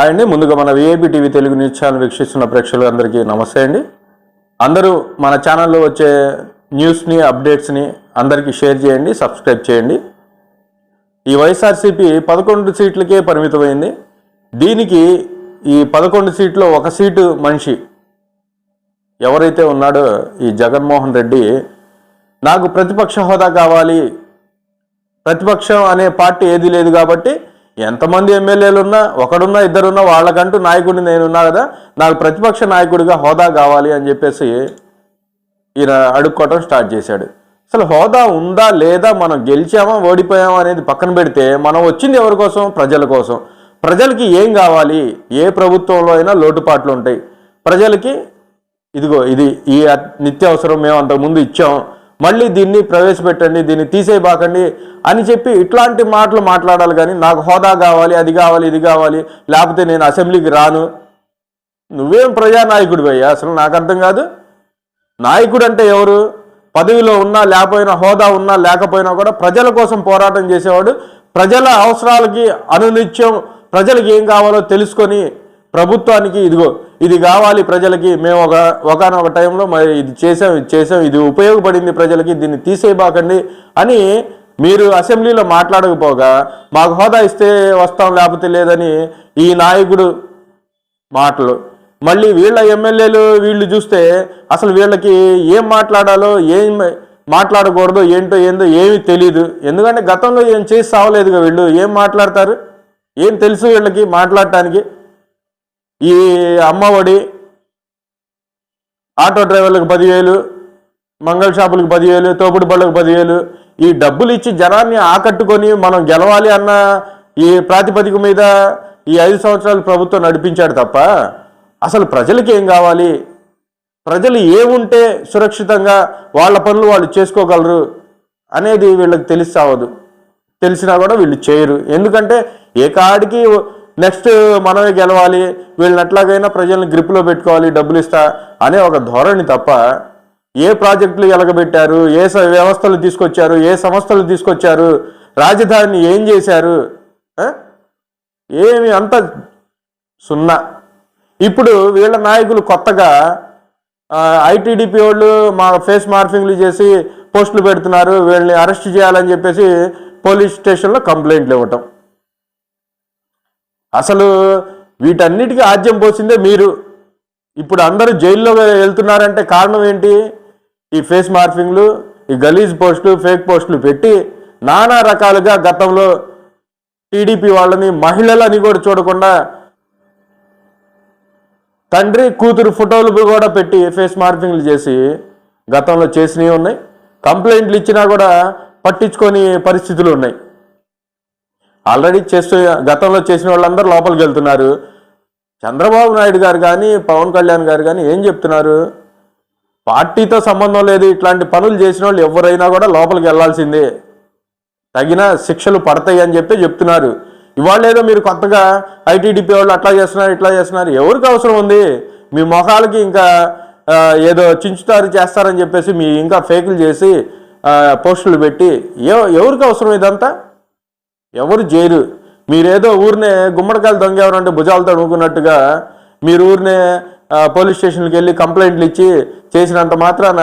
Hi అండి. ముందుగా మన VIP TV Telugu news channel వీక్షిస్తున్న ప్రేక్షకులందరికీ నమస్తే అండి. అందరూ మన ఛానల్లో వచ్చే న్యూస్ని అప్డేట్స్ని అందరికీ షేర్ చేయండి సబ్స్క్రైబ్ చేయండి. ఈ వైఎస్ఆర్సీపీ పదకొండు సీట్లకే పరిమితమైంది. దీనికి ఈ పదకొండు సీట్లో ఒక సీటు మనిషి ఎవరైతే ఉన్నాడో ఈ జగన్మోహన్ రెడ్డి నాకు ప్రతిపక్ష హోదా కావాలి. ప్రతిపక్షం అనే పార్టీ ఏది లేదు కాబట్టి ఎంతమంది ఎమ్మెల్యేలు ఉన్నా ఒకడున్నా ఇద్దరున్నా వాళ్ళకంటూ నాయకుడిని నేనున్నా కదా నాకు ప్రతిపక్ష నాయకుడిగా హోదా కావాలి అని చెప్పేసి ఈయన అడుక్కోవటం స్టార్ట్ చేశాడు. అసలు హోదా ఉందా లేదా మనం గెలిచామా ఓడిపోయామా అనేది పక్కన పెడితే మనం వచ్చింది ఎవరి కోసం? ప్రజల కోసం. ప్రజలకి ఏం కావాలి? ఏ ప్రభుత్వంలో అయినా లోటుపాట్లు ఉంటాయి. ప్రజలకి ఇదిగో ఇది ఈ నిత్యావసరం మేము అంతకుముందు ఇచ్చాం. మళ్ళీ దీన్ని ప్రవేశపెట్టండి దీన్ని తీసేయబాకండి అని చెప్పి ఇట్లాంటి మాటలు మాట్లాడాలి కానీ నాకు హోదా కావాలి అది కావాలి ఇది కావాలి లేకపోతే నేను అసెంబ్లీకి రాను. నువ్వేం ప్రజానాయకుడు అయ్యా? అసలు నాకు అర్థం కాదు. నాయకుడు అంటే ఎవరు? పదవిలో ఉన్నా లేకపోయినా హోదా ఉన్నా లేకపోయినా కూడా ప్రజల కోసం పోరాటం చేసేవాడు. ప్రజల అవసరాలకి అనునిత్యం ప్రజలకు ఏం కావాలో తెలుసుకొని ప్రభుత్వానికి ఇదిగో ఇది కావాలి ప్రజలకి మేము ఒక ఒకనొక టైంలో మరి ఇది చేసాం ఇది చేసాం ఇది ఉపయోగపడింది ప్రజలకి దీన్ని తీసేయబాకండి అని మీరు అసెంబ్లీలో మాట్లాడకపోగా మాకు హోదా ఇస్తే వస్తాం లేకపోతే లేదని ఈ నాయకుడు మాటలు. మళ్ళీ వీళ్ళ ఎమ్మెల్యేలు వీళ్ళు చూస్తే అసలు వీళ్ళకి ఏం మాట్లాడాలో ఏం మాట్లాడకూడదో ఏంటో ఏందో ఏమీ తెలియదు ఎందుకంటే గతంలో ఏం చేసి సావలేదుగా వీళ్ళు? ఏం మాట్లాడతారు? ఏం తెలుసు వీళ్ళకి మాట్లాడటానికి? ఈ అమ్మఒడి ఆటో డ్రైవర్లకు పదివేలు మంగళ షాపులకు పదివేలు తోపుడు బళ్ళకు పదివేలు ఈ డబ్బులు ఇచ్చి జనాన్ని ఆకట్టుకొని మనం గెలవాలి అన్న ఈ ప్రాతిపదిక మీద ఈ ఐదు సంవత్సరాలు ప్రభుత్వం నడిపించాడు తప్ప అసలు ప్రజలకి ఏం కావాలి? ప్రజలు ఏముంటే సురక్షితంగా వాళ్ళ పనులు వాళ్ళు చేసుకోగలరు అనేది వీళ్ళకి తెలిసి తెలిసినా కూడా వీళ్ళు చేయరు. ఎందుకంటే ఏ కాడికి నెక్స్ట్ మనమే గెలవాలి వీళ్ళని ఎట్లాగైనా ప్రజల్ని గ్రిప్లో పెట్టుకోవాలి డబ్బులు ఇస్తా అనే ఒక ధోరణి తప్ప ఏ ప్రాజెక్టులు ఎలగబెట్టారు ఏ వ్యవస్థలు తీసుకొచ్చారు ఏ సంస్థలు తీసుకొచ్చారు రాజధానిని ఏం చేశారు ఏమి అంత సున్నా. ఇప్పుడు వీళ్ళ నాయకులు కొత్తగా ఐటీడీపీ వాళ్ళు మా ఫేస్ మార్ఫింగ్లు చేసి పోస్టులు పెడుతున్నారు వీళ్ళని అరెస్ట్ చేయాలని చెప్పేసి పోలీస్ స్టేషన్లో కంప్లైంట్లు ఇవ్వటం. అసలు వీటన్నిటికీ ఆద్యం పోసిందే మీరు. ఇప్పుడు అందరూ జైల్లో వెళ్తున్నారంటే కారణం ఏంటి? ఈ ఫేస్ మార్ఫింగ్లు ఈ గలీజ్ పోస్టులు ఫేక్ పోస్టులు పెట్టి నానా రకాలుగా గతంలో టీడీపీ వాళ్ళని మహిళలని కూడా చూడకుండా తండ్రి కూతురు ఫోటోలు కూడా పెట్టి ఫేస్ మార్ఫింగ్లు చేసి గతంలో చేసినవి ఉన్నాయి. కంప్లైంట్లు ఇచ్చినా కూడా పట్టించుకొని పరిస్థితులు ఉన్నాయి. ఆల్రెడీ చేస్తూ గతంలో చేసిన వాళ్ళందరూ లోపలికి వెళ్తున్నారు. చంద్రబాబు నాయుడు గారు కానీ పవన్ కళ్యాణ్ గారు కానీ ఏం చెప్తున్నారు? పార్టీతో సంబంధం లేదు ఇట్లాంటి పనులు చేసిన వాళ్ళు ఎవరైనా కూడా లోపలికి వెళ్ళాల్సిందే. తగిన శిక్షలు పడతాయి అని చెప్పి చెప్తున్నారు. ఇవాళ ఏదో మీరు కొత్తగా ఐటీడీపీ వాళ్ళు అట్లా చేస్తున్నారు ఇట్లా చేస్తున్నారు. ఎవరికి అవసరం ఉంది? మీ మొఖాలకి ఇంకా ఏదో చించుతారు చేస్తారని చెప్పేసి మీ ఇంకా ఫేకులు చేసి పోస్టులు పెట్టి ఏ ఎవరికి అవసరం ఇదంతా? ఎవరు చేయరు మీరేదో ఊరినే గుమ్మడికాయలు దొంగ ఎవరంటే భుజాలతో అడుగుకున్నట్టుగా మీరు ఊరినే పోలీస్ స్టేషన్కి వెళ్ళి కంప్లైంట్లు ఇచ్చి చేసినంత మాత్రాన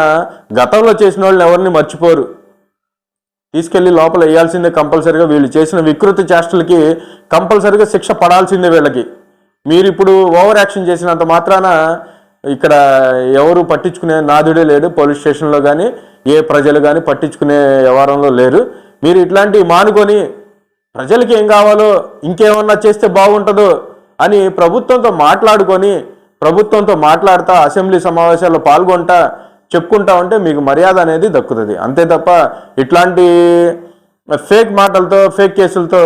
గతంలో చేసిన వాళ్ళని ఎవరిని మర్చిపోరు. తీసుకెళ్ళి లోపల వేయాల్సిందే కంపల్సరీగా వీళ్ళు చేసిన వికృతి చేష్టలకి కంపల్సరిగా శిక్ష పడాల్సిందే వీళ్ళకి. మీరు ఇప్పుడు ఓవర్ యాక్షన్ చేసినంత మాత్రాన ఇక్కడ ఎవరు పట్టించుకునే నాదుడే లేడు పోలీస్ స్టేషన్లో కానీ ఏ ప్రజలు కానీ పట్టించుకునే వ్యవహారంలో లేరు. మీరు ఇట్లాంటివి మానుకొని ప్రజలకి ఏం కావాలో ఇంకేమన్నా చేస్తే బాగుంటుందో అని ప్రభుత్వంతో మాట్లాడుకొని ప్రభుత్వంతో మాట్లాడతా అసెంబ్లీ సమావేశాల్లో పాల్గొంటా చెప్పుకుంటా ఉంటే మీకు మర్యాద అనేది దక్కుతుంది. అంతే తప్ప ఇట్లాంటి ఫేక్ మాటలతో ఫేక్ కేసులతో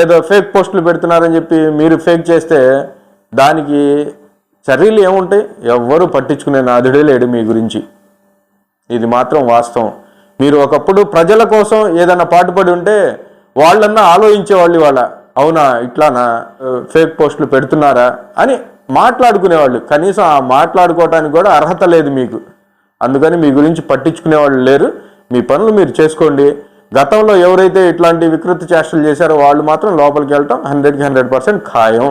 ఏదో ఫేక్ పోస్టులు పెడుతున్నారని చెప్పి మీరు ఫేక్ చేస్తే దానికి చర్యలు ఏముంటాయి? ఎవ్వరూ పట్టించుకునే నాదుడే లేడు మీ గురించి. ఇది మాత్రం వాస్తవం. మీరు ఒకప్పుడు ప్రజల కోసం ఏదైనా పాటుపడి ఉంటే వాళ్ళన్నా ఆలోచించేవాళ్ళు వాళ్ళ అవునా ఇట్లానా ఫేక్ పోస్టులు పెడుతున్నారా అని మాట్లాడుకునేవాళ్ళు. కనీసం ఆ మాట్లాడుకోవటానికి కూడా అర్హత లేదు మీకు. అందుకని మీ గురించి పట్టించుకునేవాళ్ళు లేరు. మీ పనులు మీరు చేసుకోండి. గతంలో ఎవరైతే ఇట్లాంటి వికృతి చేష్టలు చేశారో వాళ్ళు మాత్రం లోపలికి వెళ్ళటం హండ్రెడ్కి హండ్రెడ్ పర్సెంట్ ఖాయం.